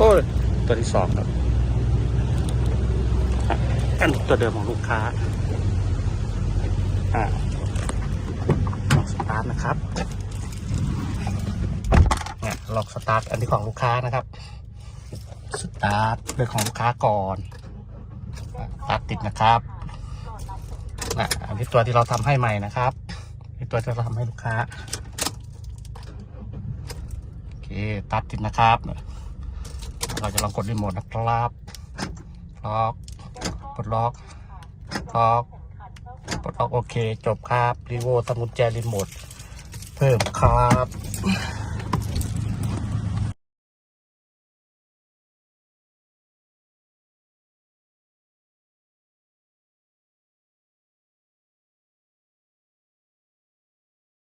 สองครับอะอันนี้ตัวเดิมของลูกค้าอ่าลองสตาร์ทนะครับเนี่ยลองสตาร์ทอันนี้ของลูกค้านะครับ สตาร์ทเป็นของลูกค้าก่อนตาร์ทติดนะครับนะอันนี้ตัวที่เราทำให้ใหม่นะครับนี่ตัวที่เราทำให้ลูกค้า โอเค ตัดติดนะครับ เราจะลองกดรีโมทนะครับล็อกปลดล็อกล็อกปลดล็อกโอเค จบครับรีโวทำกุญแจรีโมทเพิ่มครับ